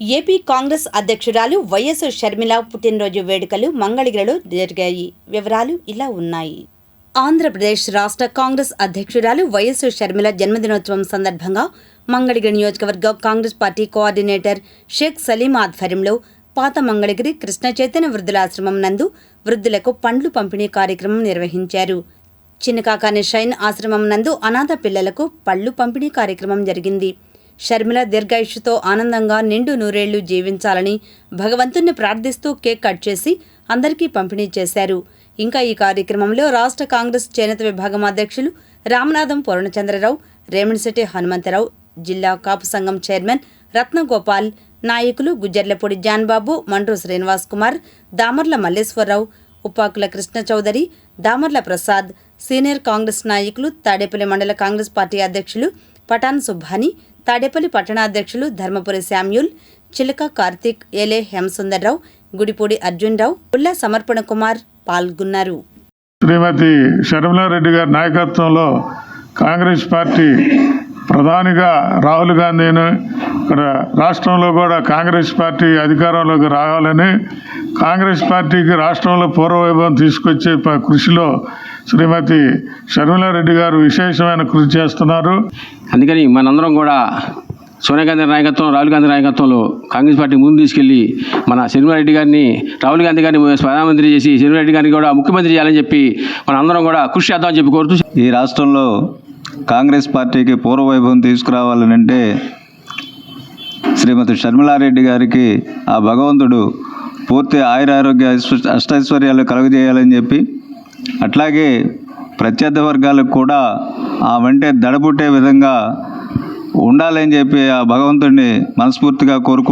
AP Congress అధ్యక్షురాలు YS Sharmila పుట్టినరోజు వేడుకలు మంగళగిరిలో జరిగాయి. వివరాలు ఇలా ఉన్నాయి. ఆంధ్రప్రదేశ్ రాష్ట్ర కాంగ్రెస్ అధ్యక్షురాలు వైఎస్ షర్మిల జన్మదినోత్సవం సందర్భంగా మంగళగిరి నియోజకవర్గ Congress party coordinator Shaik Saleem ఆధ్వర్యంలో పాత మంగళగిరి కృష్ణ చైతన్య వృద్ధులాశ్రమం నందు వృద్ధులకు పండ్లు పంపిణీ కార్యక్రమం నిర్వహించారు. చిన్నకాకాని షైన్ ఆశ్రమం నందు అనాథ పిల్లలకు పళ్ళు పంపిణీ కార్యక్రమం జరిగింది. షర్మిల దీర్ఘాయుషుతో ఆనందంగా నిండు నూరేళ్ళు జీవించాలని భగవంతుణ్ణి ప్రార్థిస్తూ కేక్ కట్ చేసి అందరికీ పంపిణీ చేశారు. ఇంకా ఈ కార్యక్రమంలో రాష్ట్ర కాంగ్రెస్ చేనేత విభాగం అధ్యక్షులు రామనాథం పూర్ణచంద్రరావు రేమణశెట్టి హనుమంతరావు జిల్లా కాపు సంఘం చైర్మన్ రత్నగోపాల్ నాయకులు గుజ్జర్లపూడి జాన్బాబు మండ్రు శ్రీనివాస్ కుమార్ దామర్ల మల్లేశ్వరరావు ఉపాకుల కృష్ణ చౌదరి దామర్ల ప్రసాద్ సీనియర్ కాంగ్రెస్ నాయకులు తాడేపల్లి మండల కాంగ్రెస్ పార్టీ అధ్యక్షులు పఠాన్ సుబ్బాని తాడేపల్లి పట్టణాధ్యక్షులు ధర్మపురి శామ్యూల్ చిలక కార్తీక్ ఏలే హేమసుందర్రావు గుడిపూడి అర్జున్రావు ఉల్లా సమర్పణ కుమార్ పాల్గొన్నారు. శ్రీమతి షర్మిలారెడ్డి గారి నాయకత్వంలో కాంగ్రెస్ పార్టీ ప్రధానిగా రాహుల్ గాంధీని రాష్ట్రంలో కూడా కాంగ్రెస్ పార్టీ అధికారంలోకి రావాలని కాంగ్రెస్ పార్టీకి రాష్ట్రంలో పూర్వవైభవం తీసుకొచ్చే కృషిలో శ్రీమతి షర్మిలారెడ్డి గారు విశేషమైన కృషి చేస్తున్నారు. అందుకని మనందరం కూడా సోనియా గాంధీ నాయకత్వం రాహుల్ గాంధీ నాయకత్వంలో కాంగ్రెస్ పార్టీ ముందు తీసుకెళ్ళి మన రెడ్డి గారిని రాహుల్ గాంధీ గారిని ప్రధానమంత్రి చేసి రెడ్డి గారిని కూడా ముఖ్యమంత్రి చేయాలని చెప్పి మన అందరం కూడా కృషి చేద్దామని చెప్పి కోరుతూ ఈ రాష్ట్రంలో కాంగ్రెస్ పార్టీకి పూర్వవైభవం తీసుకురావాలనంటే శ్రీమతి షర్మిలారెడ్డి గారికి ఆ భగవంతుడు పూర్తి ఆయురారోగ్య అష్టైశ్వర్యాలు కలుగజేయాలని చెప్పి అట్లాగే ప్రత్యర్థి వర్గాలకు కూడా ఆ వెంటే దడబుట్టే విధంగా ఉండాలని చెప్పి ఆ భగవంతుడిని మనస్ఫూర్తిగా కోరుకు